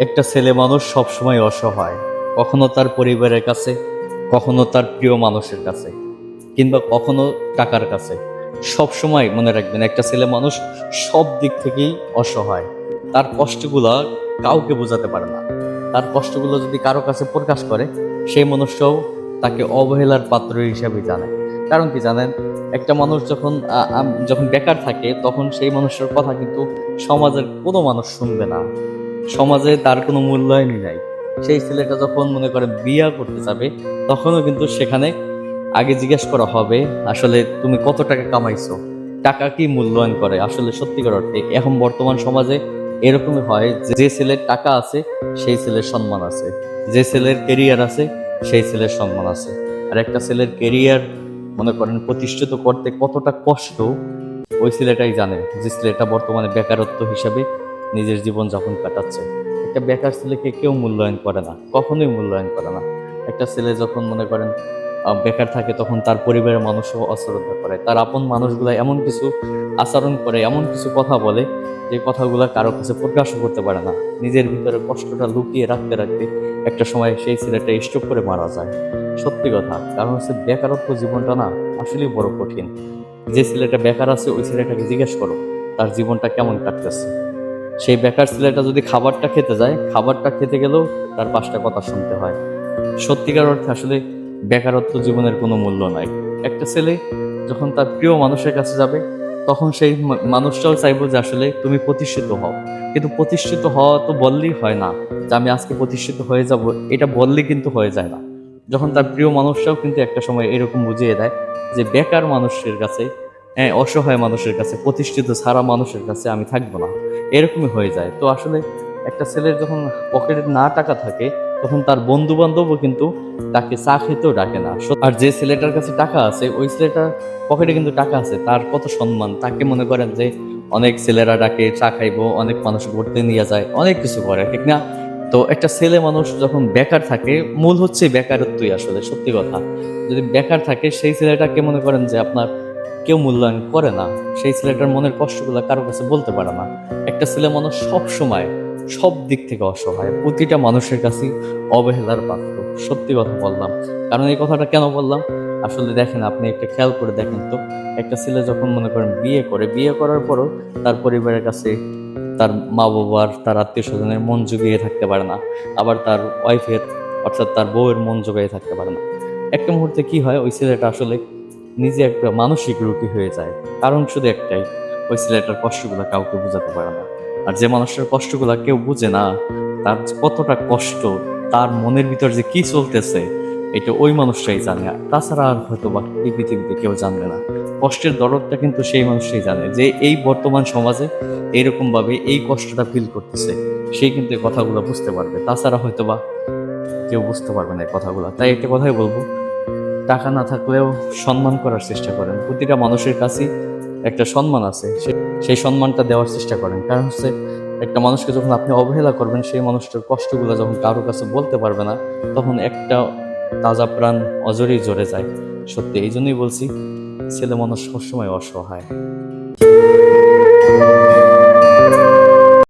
একটা ছেলে মানুষ সবসময় অসহায়, কখনো তার পরিবারের কাছে, কখনো তার প্রিয় মানুষের কাছে, কিংবা কখনো টাকার কাছে। সব সময় মনে রাখবেন, একটা ছেলে মানুষ সব দিক থেকেই অসহায়। তার কষ্টগুলা কাউকে বোঝাতে পারে না। তার কষ্টগুলো যদি কারও কাছে প্রকাশ করে, সেই মানুষটাও তাকে অবহেলার পাত্র হিসাবে জানে। কারণ কি জানেন, একটা মানুষ যখন যখন বেকার থাকে, তখন সেই মানুষের কথা কিন্তু সমাজের কোনো মানুষ শুনবে না। সমাজে তার কোনো মূল্যায়নই নাই। সেই ছেলেটা যখন মনে করে বিয়া করতে যাবে, তখনও কিন্তু সেখানে আগে জিজ্ঞেস করা হবে, আসলে তুমি কত টাকা কামাইছো? টাকা কি মূল্যায়ন করে? আসলে সত্যিকার অর্থে এখন বর্তমান সমাজে এরকমই হয় যে ছেলের টাকা আছে, সেই ছেলের সম্মান আছে। যে ছেলের কেরিয়ার আছে, সেই ছেলের সম্মান আছে। আর একটা ছেলের কেরিয়ার মনে করেন প্রতিষ্ঠিত করতে কতটা কষ্ট, ওই ছেলেটাই জানে যে, ছেলেটা বর্তমানে বেকারত্ব হিসাবে নিজের জীবন যাপন কাটাচ্ছে, একটা বেকার ছেলেকে কেউ মূল্যায়ন করে না, কখনোই মূল্যায়ন করে না। একটা ছেলে যখন মনে করেন বেকার থাকে, তখন তার পরিবারের মানুষও অশ্রদ্ধা করে, তার আপন মানুষগুলো এমন কিছু আচরণ করে, এমন কিছু কথা বলে, যে কথাগুলো কারও কাছে প্রকাশও করতে পারে না। নিজের ভিতরে কষ্টটা লুকিয়ে রাখতে রাখতে একটা সময় সেই ছেলেটা স্ট্রোক করে মারা যায়। সত্যি কথা, কারণ হচ্ছে বেকারত্ব জীবনটা না আসলেই বড় কঠিন। যে ছেলেটা বেকার আছে, ওই ছেলেটাকে জিজ্ঞেস করো, তার জীবনটা কেমন কাটতেছে? সেই বেকার ছেলেটা যদি খাবারটা খেতে যায়, খাবারটা খেতে গেলেও তার পাঁচটা কথা শুনতে হয়। সত্যিকার অর্থে আসলে বেকারত্ব জীবনের কোনো মূল্য নাই। একটা ছেলে যখন তার প্রিয় মানুষের কাছে যাবে, তখন সেই মানুষটাও চাইব যে আসলে তুমি প্রতিষ্ঠিত হও। কিন্তু প্রতিষ্ঠিত হওয়া তো বললেই হয় না যে আমি আজকে প্রতিষ্ঠিত হয়ে যাব, এটা বললে কিন্তু হয়ে যায় না। যখন তার প্রিয় মানুষটাও কিন্তু একটা সময় এরকম বুঝিয়ে দেয় যে বেকার মানুষের কাছে হ্যাঁ অসহায় মানুষের কাছে, প্রতিষ্ঠিত ছাড়া মানুষের কাছে আমি থাকব না। এরকমই হয়ে যায়। তো আসলে একটা ছেলের যখন পকেটে না টাকা থাকে, তখন তার বন্ধু বান্ধবও কিন্তু তাকে চা খেতেও ডাকে না। আর যে ছেলেটার কাছে টাকা আছে, ওই ছেলেটার পকেটে কিন্তু টাকা আছে, তার কত সম্মান? তাকে মনে করেন যে অনেক ছেলেরা ডাকে, চা খাইবো, অনেক মানুষ ঘুরতে নিয়ে যায়, অনেক কিছু করে, ঠিক না? তো একটা ছেলে মানুষ যখন বেকার থাকে, মূল হচ্ছে বেকারত্বই আসলে, সত্যি কথা। যদি বেকার থাকে, সেই ছেলেটাকে মনে করেন যে আপনার কেউ মূল্যায়ন করে না। সেই ছেলেটার মনের কষ্টগুলো কারও কাছে বলতে পারে না। একটা ছেলে মানুষ সব সময় সব দিক থেকে অসহায়। প্রতিটা মানুষের কাছেই অবহেলার পাত্র। সত্যি কথা বললাম। কারণ এই কথাটা কেন বললাম? আসলে দেখেন, আপনি একটা খেয়াল করে দেখেন তো। একটা ছেলে যখন মনে করেন বিয়ে করে, বিয়ে করার পরও তার পরিবারের কাছে তার মা বাবার তার আত্মীয় স্বজনের মন জুগিয়ে থাকতে পারে না। আবার তার ওয়াইফের অর্থাৎ তার বউয়ের মন জোগাইয়ে থাকতে পারে না। একটা মুহূর্তে কি হয়? ওই ছেলেটা আসলে নিজে একটা মানসিক রোগী হয়ে যায়। কারণ শুধু একটাই, ওই ছেলেটার কষ্টগুলো কাউকে বোঝাতে পারে না। আর যে মানুষটার কষ্টগুলো কেউ বুঝে না, তার কতটা কষ্ট, তার মনের ভিতর যে কি চলতেছে, এটা ওই মানুষটাই জানে। তাছাড়া আর হয়তো বা এই পৃথিবীতে কেউ জানবে না। কষ্টের দরদটা কিন্তু সেই মানুষটাই জানে যে এই বর্তমান সমাজে এইরকম ভাবে এই কষ্টটা ফিল করতেছে। সেই কিন্তু কথাগুলো বুঝতে পারবে। তাছাড়া হয়তো বা কেউ বুঝতে পারবে না এই কথাগুলো। তাই একটা কথাই বলব টাকা না থাকলেও সম্মান করার চেষ্টা করেন। প্রতিটা মানুষের কাছেই একটা সম্মান আছে। সেই সম্মানটা দেওয়ার চেষ্টা করেন। কারণ হচ্ছে একটা মানুষকে যখন আপনি অবহেলা করবেন, সেই মানুষটার কষ্টগুলো যখন কারও কাছে বলতে পারবে না, তখন একটা তাজা প্রাণ অজরেই জড়ে যায়। সত্যি, এই জন্যই বলছি ছেলে মানুষ সবসময় অসহায়।